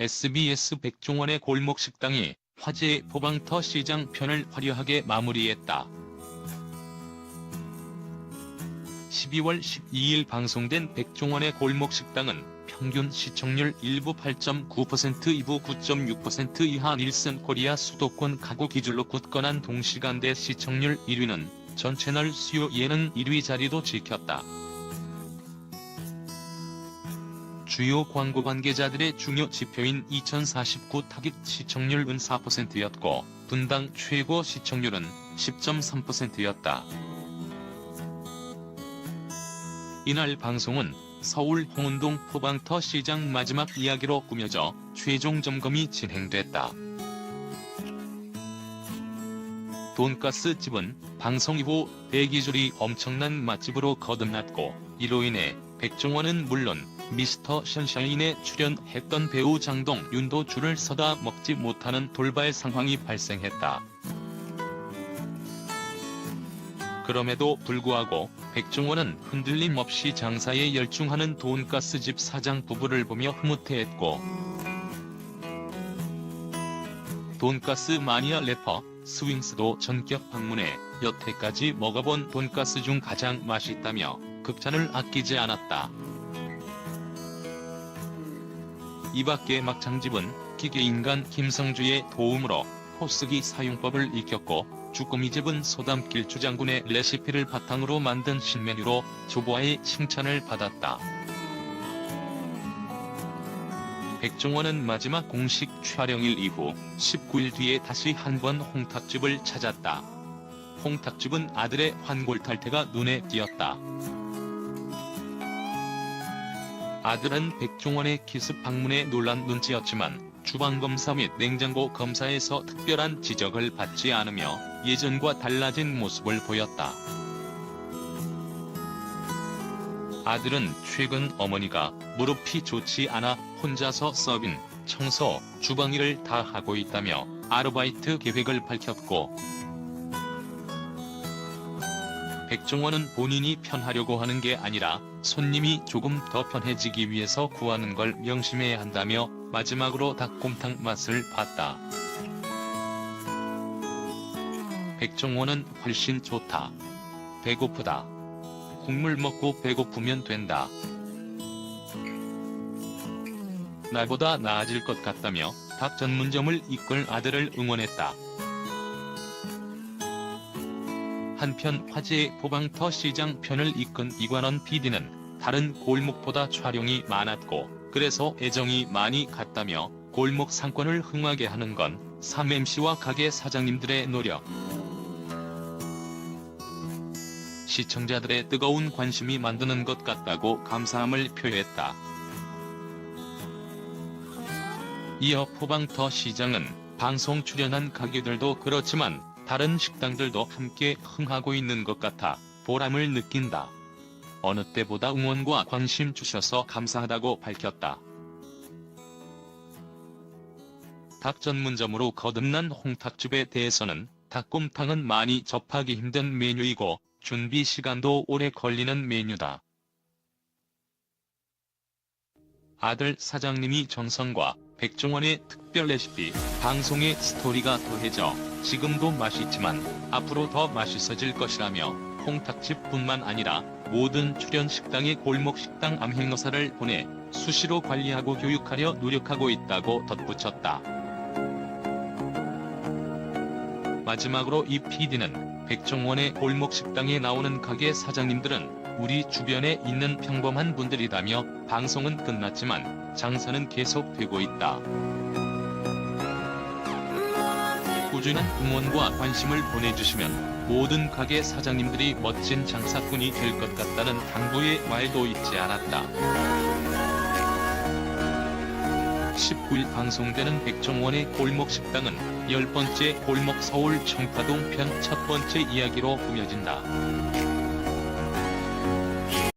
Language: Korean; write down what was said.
SBS 백종원의 골목 식당이 화제의 포방터 시장 편을 화려하게 마무리했다. 12월 12일 방송된 백종원의 골목 식당은 평균 시청률 일부 8.9% 2부 9.6% 이하 닐슨 코리아 수도권 가구 기준으로 굳건한 동시간대 시청률 1위는 전 채널 수요 예능 1위 자리도 지켰다. 주요 광고 관계자들의 중요 지표인 2049 타깃 시청률은 4%였고 분당 최고 시청률은 10.3%였다. 이날 방송은 서울 홍은동 포방터 시장 마지막 이야기로 꾸며져 최종 점검이 진행됐다. 돈가스 집은 방송 이후 대기줄이 엄청난 맛집으로 거듭났고 이로 인해 백종원은 물론 미스터 션샤인에 출연했던 배우 장동윤도 줄을 서다 먹지 못하는 돌발 상황이 발생했다. 그럼에도 불구하고 백종원은 흔들림 없이 장사에 열중하는 돈가스집 사장 부부를 보며 흐뭇해했고 돈가스 마니아 래퍼 스윙스도 전격 방문해 여태까지 먹어본 돈가스 중 가장 맛있다며 극찬을 아끼지 않았다. 이밖에 막창집은 기계인간 김성주의 도움으로 포스기 사용법을 익혔고 주꾸미집은 소담길 주장군의 레시피를 바탕으로 만든 신메뉴로 조보아의 칭찬을 받았다. 백종원은 마지막 공식 촬영일 이후 19일 뒤에 다시 한 번 홍탁집을 찾았다. 홍탁집은 아들의 환골탈태가 눈에 띄었다. 아들은 백종원의 기습 방문에 놀란 눈치였지만 주방검사 및 냉장고 검사에서 특별한 지적을 받지 않으며 예전과 달라진 모습을 보였다. 아들은 최근 어머니가 무릎이 좋지 않아 혼자서 서빙, 청소, 주방 일을 다 하고 있다며 아르바이트 계획을 밝혔고 백종원은 본인이 편하려고 하는 게 아니라 손님이 조금 더 편해지기 위해서 구하는 걸 명심해야 한다며 마지막으로 닭곰탕 맛을 봤다. 백종원은 훨씬 좋다. 배고프다. 국물 먹고 배고프면 된다. 나보다 나아질 것 같다며 닭 전문점을 이끌 아들을 응원했다. 한편 화제의 포방터 시장 편을 이끈 이관원 PD는 다른 골목보다 촬영이 많았고 그래서 애정이 많이 갔다며 골목 상권을 흥하게 하는 건 3MC와 가게 사장님들의 노력. 시청자들의 뜨거운 관심이 만드는 것 같다고 감사함을 표했다. 이어 포방터 시장은 방송 출연한 가게들도 그렇지만 다른 식당들도 함께 흥하고 있는 것 같아 보람을 느낀다. 어느 때보다 응원과 관심 주셔서 감사하다고 밝혔다. 닭 전문점으로 거듭난 홍탁집에 대해서는 닭곰탕은 많이 접하기 힘든 메뉴이고 준비 시간도 오래 걸리는 메뉴다. 아들 사장님이 정성과 백종원의 특별 레시피, 방송의 스토리가 더해져 지금도 맛있지만 앞으로 더 맛있어질 것이라며 홍탁집뿐만 아니라 모든 출연 식당의 골목 식당 암행어사를 보내 수시로 관리하고 교육하려 노력하고 있다고 덧붙였다. 마지막으로 이 PD는 백종원의 골목 식당에 나오는 가게 사장님들은 우리 주변에 있는 평범한 분들이다며 방송은 끝났지만 장사는 계속되고 있다. 꾸준한 응원과 관심을 보내주시면 모든 가게 사장님들이 멋진 장사꾼이 될 것 같다는 당부의 말도 잊지 않았다. 19일 방송되는 백종원의 골목 식당은 열 번째 골목 서울 청파동 편 첫 번째 이야기로 꾸며진다.